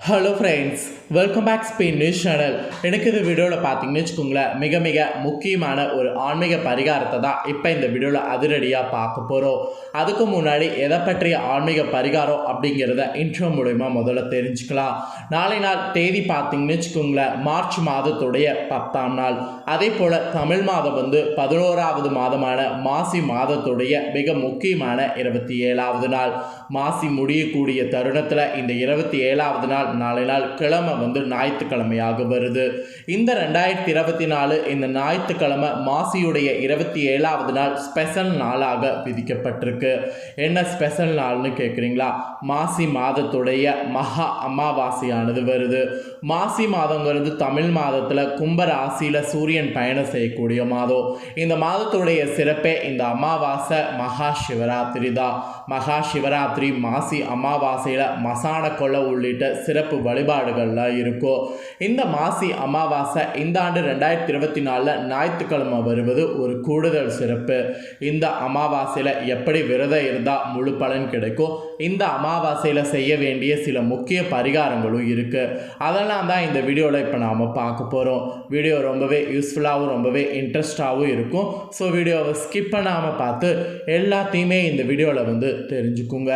Hello friends welcome back Spain news channel எனக்கு இந்த வீடியோவில் பார்த்தீங்கன்னு வச்சுக்கோங்களேன் மிக மிக முக்கியமான ஒரு ஆன்மீக பரிகாரத்தை தான் இப்போ இந்த வீடியோவில் அதிரடியாக பார்க்க போகிறோம் அதுக்கு முன்னாடி எதை பற்றிய ஆன்மீக பரிகாரம் அப்படிங்கிறத இன்ட்ரோ மூலயமா முதல்ல தெரிஞ்சுக்கலாம். நாளை நாள் தேதி பார்த்தீங்கன்னு வச்சுக்கோங்களேன் மார்ச் மாதத்துடைய பத்தாம் நாள். அதே போல் தமிழ் மாதம் வந்து பதினோராவது மாதமான மாசி மாதத்துடைய மிக முக்கியமான இருபத்தி ஏழாவது நாள். மாசி முடியக்கூடிய தருணத்தில் இந்த இருபத்தி ஏழாவது நாள் நாளை நாள் கிழமை வந்து ஞாயிற்றுக்கிழமையாக வருது. இந்த ரெண்டாயிரத்தி இருபத்தி நாலு இந்த ஞாயிற்றுக்கிழமை மாசியுடைய இருபத்தி ஏழாவது நாள் ஸ்பெஷல் நாளாக விதிக்கப்பட்டிருக்கு. என்ன ஸ்பெஷல் நாள்னு கேட்குறீங்களா மாசி மாதத்துடைய மகா அமாவாசையானது வருது. மாசி மாதங்கிறது தமிழ் மாதத்தில் கும்ப ராசியில் சூரியன் பயணம் செய்யக்கூடிய மாதம். இந்த மாதத்துடைய சிறப்பே இந்த அமாவாசை மகா சிவராத்திரி தான். மகா சிவராத்திரி மாசி அமாவாசையில் மசான கொள்ள உள்ளிட்ட சிறப்பு வழிபாடுகள்லாம் இருக்கும் இந்த மாசி அமாவாசை இந்த ஆண்டு ரெண்டாயிரத்தி இருபத்தி நாலில் ஞாயிற்றுக்கிழமை வருவது ஒரு கூடுதல் சிறப்பு. இந்த அமாவாசையில் எப்படி விரதம் இருந்தால் முழு பலன் கிடைக்கும்? இந்த அமாவாசையில் செய்ய வேண்டிய சில முக்கிய பரிகாரங்களும் இருக்குது அதெல்லாம் தான் இந்த வீடியோவில் இப்போ நாம் பார்க்க போகிறோம் வீடியோ ரொம்பவே யூஸ்ஃபுல்லாகவும் ரொம்பவே இன்ட்ரெஸ்டாகவும் இருக்கும். ஸோ வீடியோவை ஸ்கிப் பண்ணாமல் பார்த்து எல்லாத்தையுமே இந்த வீடியோவில் வந்து தெரிஞ்சுக்குங்க.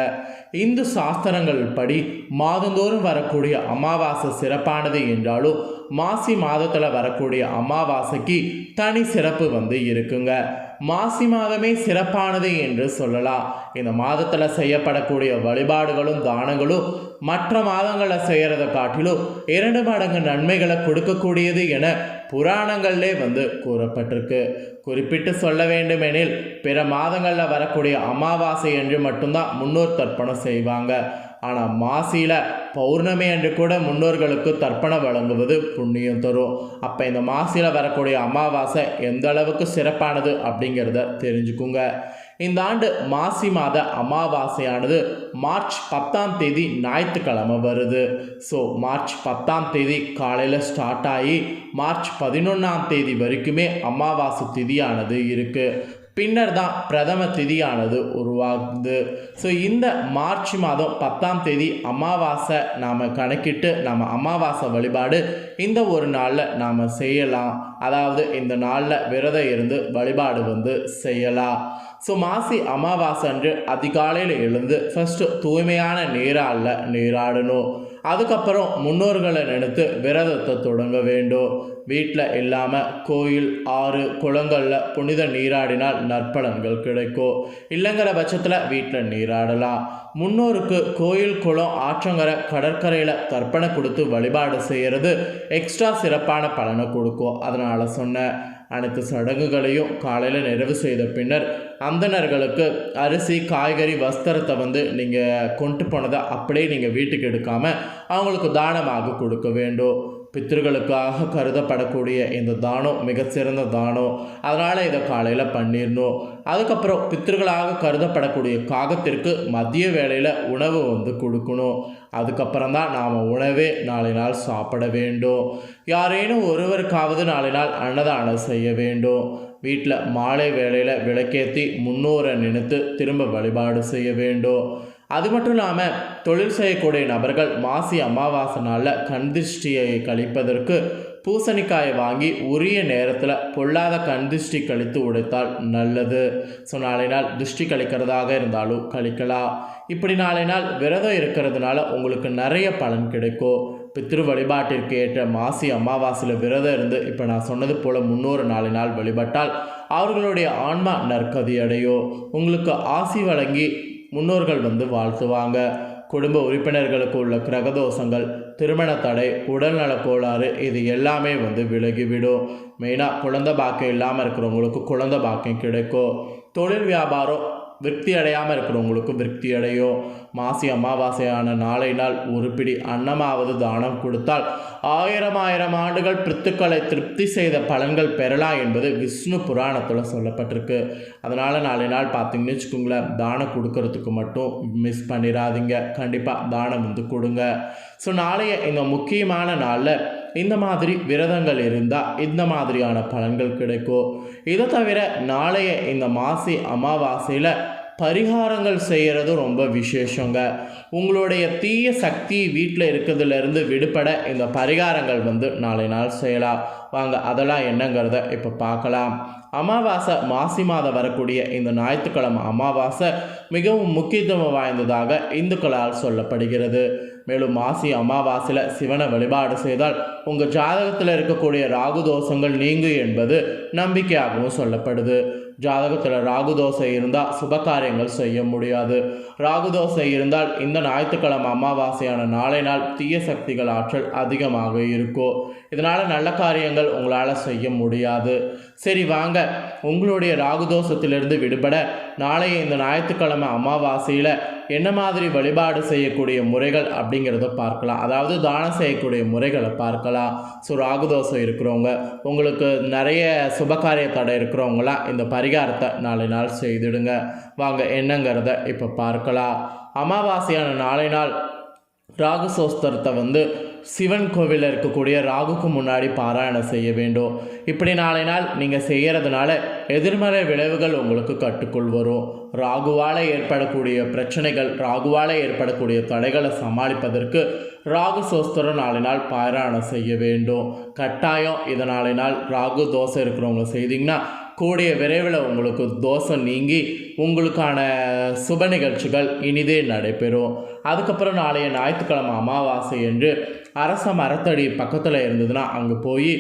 இந்து சாஸ்திரங்கள் படி மாதந்தோறும் வரக்கூடிய அமாவாசை சிறப்பானது என்றாலும் மாசி மாதத்தில் வரக்கூடிய அமாவாசைக்கு தனி சிறப்பு வந்து இருக்குங்க. மாசி மாதமே சிறப்பானது என்று சொல்லலாம். இந்த மாதத்தில் செய்யப்படக்கூடிய வழிபாடுகளும் தானங்களும் மற்ற மாதங்களில் செய்கிறத காட்டிலும் இரண்டு மடங்கு நன்மைகளை கொடுக்கக்கூடியது என புராணங்கள்லே வந்து கூறப்பட்டிருக்கு. குறிப்பிட்டு சொல்ல வேண்டுமெனில் பிற மாதங்களில் வரக்கூடிய அமாவாசை என்று மட்டும்தான் முன்னோர் தர்ப்பணம் செய்வாங்க. ஆனால் மாசியில் பௌர்ணமி அன்று கூட முன்னோர்களுக்கு தர்ப்பணம் வழங்குவது புண்ணியம் தரும். அப்போ இந்த மாசியில் வரக்கூடிய அமாவாசை எந்த அளவுக்கு சிறப்பானது அப்படிங்கிறத தெரிஞ்சுக்குங்க. இந்த ஆண்டு மாசி மாத அமாவாசையானது மார்ச் பத்தாம் தேதி ஞாயிற்றுக்கிழமை வருது. ஸோ மார்ச் பத்தாம் தேதி காலையில் ஸ்டார்ட் ஆகி மார்ச் பதினொன்றாம் தேதி வரைக்குமே அமாவாசை திதியானது இருக்குது பின்னர் தான் பிரதம திதியானது உருவாகுது. ஸோ இந்த மார்ச் மாதம் பத்தாம் தேதி அமாவாசை நாம் கணக்கிட்டு நம்ம அமாவாசை வழிபாடு இந்த ஒரு நாளில் நாம் செய்யலாம். அதாவது இந்த நாளில் விரதம் இருந்து வழிபாடு வந்து செய்யலாம். ஸோ மாசி அமாவாசை அன்று அதிகாலையில் எழுந்து ஃபஸ்ட்டு தூய்மையான நீராளில் நீராடணும். அதுக்கப்புறம் முன்னோர்களை நினைத்து விரதத்தை தொடங்க வேண்டும். வீட்டில் இல்லாமல் கோயில் ஆறு குளங்களில் புனித நீராடினால் நற்பலன்கள் கிடைக்கும். இல்லைங்கிற பட்சத்தில் வீட்டில் நீராடலாம். முன்னோருக்கு கோயில் குளம் ஆற்றங்கரை கடற்கரையில் தர்ப்பணை கொடுத்து வழிபாடு செய்கிறது எக்ஸ்ட்ரா சிறப்பான பலனை கொடுக்கும். அதனால் சொன்னேன். அனைத்து சடங்குகளையும் காலையில் நிறைவு செய்த பின்னர் அந்தணர்களுக்கு அரிசி காய்கறி வஸ்திரத்தை வந்து நீங்கள் கொண்டு போனதை அப்படியே நீங்கள் வீட்டுக்கு எடுக்காமல் அவங்களுக்கு தானமாக கொடுக்க வேண்டும். பித்திருக்களுக்காக கருதப்படக்கூடிய இந்த தானம் மிகச்சிறந்த தானம். அதனால் இதை காலையில் பண்ணிடணும் அதுக்கப்புறம் பித்திருக்களாக கருதப்படக்கூடிய காகத்திற்கு மதிய வேளையில் உணவு வந்து கொடுக்கணும். அதுக்கப்புறம் தான் நாம் உணவே நாளை நாள் சாப்பிட வேண்டும். யாரேனும் ஒருவருக்காவது நாளை நாள் அன்னதானம் செய்ய வேண்டும். வீட்டில் மாலை வேளையில் விளக்கேற்றி முன்னோரை நினைத்து திரும்ப வழிபாடு செய்ய வேண்டும். அது மட்டும் இல்லாமல் தொழில் செய்யக்கூடிய நபர்கள் மாசி அமாவாசை நாளில் கண்திருஷ்டியை கழிப்பதற்கு பூசணிக்காயை வாங்கி உரிய நேரத்தில் பொல்லாத கண் திருஷ்டி கழித்து உடைத்தால் நல்லது. ஸோ நாளை நாள் திருஷ்டி கழிக்கிறதாக இருந்தாலும் கழிக்கலாம். இப்படி நாளை நாள் விரதம் இருக்கிறதுனால உங்களுக்கு நிறைய பலன் கிடைக்கும். பித்ரு வழிபாட்டிற்கு ஏற்ற மாசி அமாவாசையில் விரதம் இருந்து இப்போ நான் சொன்னது போல் முன்னூறு நாலு நாள் வழிபட்டால் அவர்களுடைய ஆன்மா நற்கதியடையோ உங்களுக்கு ஆசி வழங்கி முன்னோர்கள் வந்து வாழ்த்துவாங்க. குடும்ப உறுப்பினர்களுக்கு உள்ள கிரகதோஷங்கள் திருமண தடை உடல்நலக் கோளாறு இது எல்லாமே வந்து விலகிவிடும். மெயினாக குழந்த பாக்கியம் இல்லாமல் இருக்கிறவங்களுக்கு குழந்த பாக்கியம் கிடைக்கும். தொழில் வியாபாரம் விருத்தி அடையாமல் இருக்கிறவங்களுக்கு விருத்தி அடையும். மாசி அமாவாசையான நாளை நாள் ஒரு பிடி அன்னமாவது தானம் கொடுத்தால் ஆயிரம் ஆயிரம் ஆண்டுகள் பித்துக்களை திருப்தி செய்த பலன்கள் பெறலாம் என்பது விஷ்ணு புராணத்தில் சொல்லப்பட்டிருக்கு. அதனால் நாளை நாள் பார்த்தீங்கன்னு வச்சுக்கோங்களேன் தானம் கொடுக்கறதுக்கு மட்டும் மிஸ் பண்ணிடாதீங்க கண்டிப்பாக தானம் வந்து கொடுங்க. ஸோ நாளைய இந்த முக்கியமான நாளில் இந்த மாதிரி விரதங்கள் இருந்தால் இந்த மாதிரியான பலன்கள் கிடைக்கும். இதை தவிர நாளைய இந்த மாசி அமாவாசையில் பரிகாரங்கள் செய்கிறது ரொம்ப விசேஷங்க. உங்களுடைய தீய சக்தி வீட்டில் இருக்கிறதுலேருந்து விடுபட இந்த பரிகாரங்கள் வந்து நாளை நாள் செய்யலாம். வாங்க அதெல்லாம் என்னங்கிறத இப்போ பார்க்கலாம். அமாவாசை மாசி மாதம் வரக்கூடிய இந்த ஞாயிற்றுக்கிழமை அமாவாசை மிகவும் முக்கியத்துவம் வாய்ந்ததாக இந்துக்களால் சொல்லப்படுகிறது. மேலும் மாசி அமாவாசையில் சிவனை வழிபாடு செய்தால் உங்கள் ஜாதகத்தில் இருக்கக்கூடிய ராகு தோஷங்கள் நீங்கும் என்பது நம்பிக்கையாகவும் சொல்லப்படுது. ஜாதகத்தில் ராகு தோசை இருந்தால் சுப காரியங்கள் செய்ய முடியாது. ராகு தோசை இருந்தால் இந்த ஞாயிற்றுக்கிழமை அமாவாசையான நாளை நாள் தீய சக்திகள் ஆற்றல் அதிகமாக இருக்கும் இதனால் நல்ல காரியங்கள் உங்களால் செய்ய முடியாது. சரி வாங்க. உங்களுடைய ராகு தோஷத்திலிருந்து விடுபட நாளைய இந்த ஞாயிற்றுக்கிழமை அமாவாசையில் என்ன மாதிரி வழிபாடு செய்யக்கூடிய முறைகள் அப்படிங்கிறத பார்க்கலாம். அதாவது தானம் செய்யக்கூடிய முறைகளை பார்க்கலாம். ஸோ ராகுதோஷம் இருக்கிறவங்க உங்களுக்கு நிறைய சுபகாரிய தடை இருக்கிறவங்களாம் இந்த பரிகாரத்தை நாளை நாள் செய்திடுங்க. வாங்க என்னங்கிறத இப்போ பார்க்கலாம். அமாவாசையான நாளை நாள் ராகு சோஸ்திரத்தை வந்து சிவன் கோவிலில் இருக்கக்கூடிய ராகுக்கு முன்னாடி பாராயணம் செய்ய வேண்டும். இப்படி நாளை நாள் நீங்கள் செய்கிறதுனால எதிர்மறை விளைவுகள் உங்களுக்கு கட்டுக்குள் வரும். ராகுவால் ஏற்படக்கூடிய பிரச்சனைகள் ராகுவால் ஏற்படக்கூடிய தடைகளை சமாளிப்பதற்கு ராகு சோஸ்தரம் நாளை நாள் பாராயணம் செய்ய வேண்டும். கட்டாயம் இதை நாளை நாள் ராகு தோசை இருக்கிறவங்க செய்தீங்கன்னா கூடிய விரைவில் உங்களுக்கு தோஷம் நீங்கி உங்களுக்கான சுப நிகழ்ச்சிகள் இனிதே நடைபெறும். அதுக்கப்புறம் நாளைய ஞாயிற்றுக்கிழமை அமாவாசை என்று அரச மரத்தடி பக்கத்தில் இருந்ததுன்னா அங்கே போய்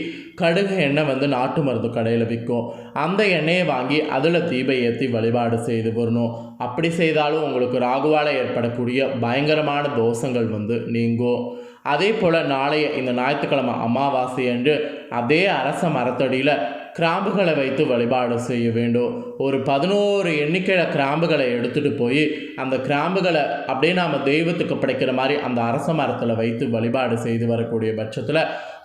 கடுகு எண்ணெய் வந்து நாட்டு மருந்து கடையில் விற்கும் அந்த எண்ணெயை வாங்கி அதில் தீபை ஏற்றி வழிபாடு செய்து வரணும். அப்படி செய்தாலும் உங்களுக்கு ராகுவால் ஏற்படக்கூடிய பயங்கரமான தோஷங்கள் வந்து நீங்கும். அதே போல் நாளைய இந்த ஞாயிற்றுக்கிழமை அமாவாசை என்று அதே அரச மரத்தடியில் கிராம்புகளை வைத்து வழிபாடு செய்ய வேண்டும். ஒரு பதினோரு எண்ணிக்கையில் கிராம்புகளை எடுத்துகிட்டு போய் அந்த கிராம்புகளை அப்படியே நாம் தெய்வத்துக்கு படைக்கிற மாதிரி அந்த அரச மரத்தில் வைத்து வழிபாடு செய்து வரக்கூடிய பட்சத்தில்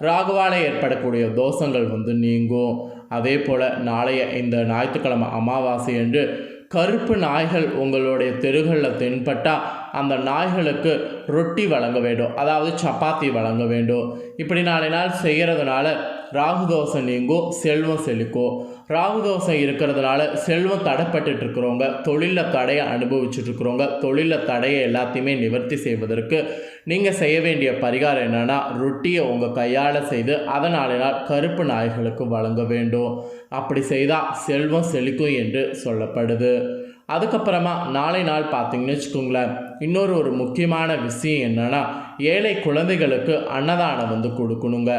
ராகுவால ஏற்படக்கூடிய தோஷங்கள் வந்து நீங்கும். அதே போல் நாளைய இந்த ஞாயிற்றுக்கிழமை அமாவாசை என்று கருப்பு நாய்கள் உங்களுடைய தெருகளில் தென்பட்டால் அந்த நாய்களுக்கு ரொட்டி வழங்க வேண்டும். அதாவது சப்பாத்தி வழங்க வேண்டும். இப்படி நாளை நாள் செய்கிறதுனால ராகு தோஷம் நீங்கும் செல்வம் செழிக்கும் ராகு தோஷம் இருக்கிறதுனால செல்வம் தடைப்பட்டு இருக்கிறவங்க தொழிலில் தடையை அனுபவிச்சுட்டு இருக்கிறவங்க தொழிலில் தடையை எல்லாத்தையுமே நிவர்த்தி செய்வதற்கு நீங்கள் செய்ய வேண்டிய பரிகாரம் என்னென்னா ரொட்டியை உங்கள் கையால் செய்து அதனால நாள் கருப்பு நாய்களுக்கு வழங்க வேண்டும். அப்படி செய்தால் செல்வம் செழிக்கும் என்று சொல்லப்படுது. அதுக்கப்புறமா நாளை நாள் பார்த்தீங்கன்னு வச்சுக்கோங்களேன் இன்னொரு ஒரு முக்கியமான விஷயம் என்னென்னா ஏழை குழந்தைகளுக்கு அன்னதானம் வந்து கொடுக்கணுங்க.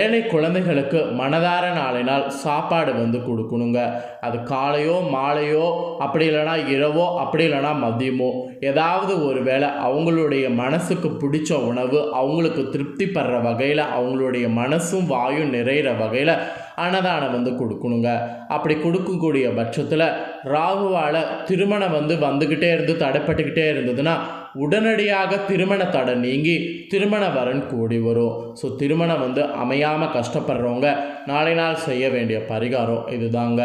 ஏழை குழந்தைகளுக்கு மனதார நாளை நாள் சாப்பாடு வந்து கொடுக்கணுங்க. அது காலையோ மாலையோ அப்படி இல்லைனா இரவோ அப்படி இல்லைனா மதியமோ ஏதாவது ஒரு வேளை அவங்களுடைய மனசுக்கு பிடிச்ச உணவு அவங்களுக்கு திருப்தி படுற வகையில் அவங்களுடைய மனசும் வாயும் நிறையிற வகையில் அன்னதானம் வந்து கொடுக்கணுங்க. அப்படி கொடுக்கக்கூடிய பட்சத்தில் ராகுவால் திருமணம் வந்து வந்துக்கிட்டே இருந்து தடைப்பட்டுக்கிட்டே இருந்ததுன்னா உடனடியாக திருமண தடை நீங்கி திருமண வரன் கூடி வரும். ஸோ திருமணம் வந்து அமையாமல் கஷ்டப்படுறவங்க நாளை நாள் செய்ய வேண்டிய பரிகாரம் இதுதாங்க.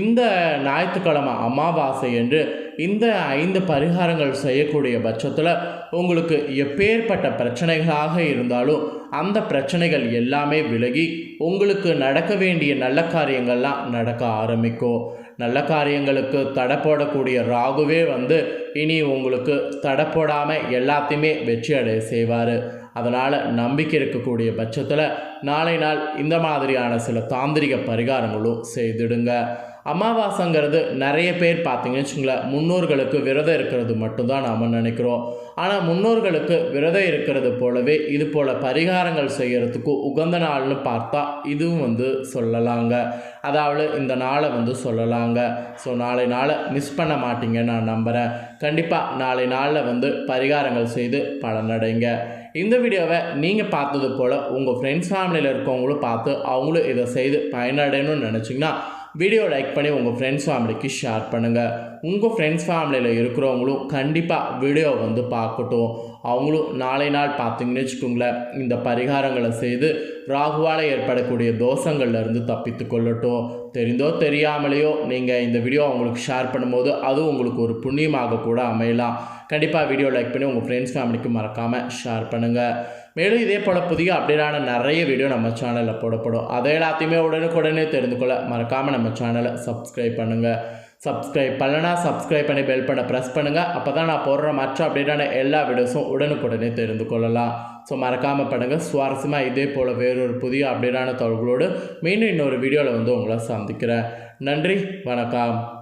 இந்த ஞாயிற்றுக்கிழமை அமாவாசை என்று இந்த ஐந்து பரிகாரங்கள் செய்யக்கூடிய பட்சத்தில் உங்களுக்கு எப்பேற்பட்ட பிரச்சனைகளாக இருந்தாலும் அந்த பிரச்சனைகள் எல்லாமே விலகி உங்களுக்கு நடக்க வேண்டிய நல்ல காரியங்கள்லாம் நடக்க ஆரம்பிக்கும். நல்ல காரியங்களுக்கு தடை போடக்கூடிய ராகுவே வந்து இனி உங்களுக்கு தடை போடாமல் எல்லாத்தையுமே வெற்றி அடைய செய்வார். அதனால் நம்பிக்கை இருக்கக்கூடிய பட்சத்தில் நாளை நாள் இந்த மாதிரியான சில தாந்திரிக பரிகாரங்களும் செய்திடுங்க. அமாவாசைங்கிறது நிறைய பேர் பார்த்தீங்கன்னு வச்சுங்களேன் முன்னோர்களுக்கு விரதம் இருக்கிறது மட்டும்தான் நாம் நினைக்கிறோம். ஆனால் முன்னோர்களுக்கு விரதம் இருக்கிறது போலவே இது போல் பரிகாரங்கள் செய்கிறதுக்கு உகந்த நாள்னு பார்த்தா இதுவும் வந்து சொல்லலாங்க. அதாவது இந்த நாளை வந்து சொல்லலாங்க. ஸோ நாளை நாளை மிஸ் பண்ண மாட்டீங்கன்னு நான் நம்புகிறேன் கண்டிப்பாக நாளை நாளில் வந்து பரிகாரங்கள் செய்து பலனடைங்க இந்த வீடியோவை நீங்கள் பார்த்தது போல் உங்கள் ஃப்ரெண்ட்ஸ் ஃபேமிலியில் இருக்கவங்களும் பார்த்து அவங்களும் இதை செய்து பயனடையணும்னு நினச்சிங்கன்னா வீடியோ லைக் பண்ணி உங்கள் ஃப்ரெண்ட்ஸ் ஃபேமிலிக்கு ஷேர் பண்ணுங்கள் உங்கள் ஃப்ரெண்ட்ஸ் ஃபேமிலியில் இருக்கிறவங்களும் கண்டிப்பாக வீடியோ வந்து பார்க்கட்டும். அவங்களும் நாளை நாள் பார்த்தீங்கன்னு வச்சுக்கோங்களேன் இந்த பரிகாரங்களை செய்து ராகுவால் ஏற்படக்கூடிய தோஷங்கள்லேருந்து தப்பித்து கொள்ளட்டும். தெரிந்தோ தெரியாமலேயோ நீங்கள் இந்த வீடியோ அவங்களுக்கு ஷேர் பண்ணும்போது அதுவும் உங்களுக்கு ஒரு புண்ணியமாக கூட அமையலாம். கண்டிப்பாக வீடியோ லைக் பண்ணி உங்கள் ஃப்ரெண்ட்ஸ் ஃபேமிலிக்கு மறக்காமல் ஷேர் பண்ணுங்கள் மேலும் இதே போல் புதிய அப்டேட்டான நிறைய வீடியோ நம்ம சேனலில் போடப்படும். அதை எல்லாத்தையுமே உடனுக்குடனே தெரிந்து கொள்ள மறக்காமல் நம்ம சேனலை சப்ஸ்கிரைப் பண்ணுங்கள் சப்ஸ்கிரைப் பண்ணலனா சப்ஸ்கிரைப் பண்ணி பெல் பண்ண ப்ரெஸ் பண்ணுங்கள் அப்போ தான் நான் போடுற மற்ற அப்டேட்டான எல்லா வீடியோஸும் உடனுக்குடனே தெரிந்து கொள்ளலாம். ஸோ மறக்காமல் பண்ணுங்கள் சுவாரஸ்யமாக இதே போல் வேறொரு புதிய அப்டேட்டான தகவல்களோடு மீண்டும் இன்னொரு வீடியோவில் வந்து உங்களை சந்திக்கிறேன். நன்றி. வணக்கம்.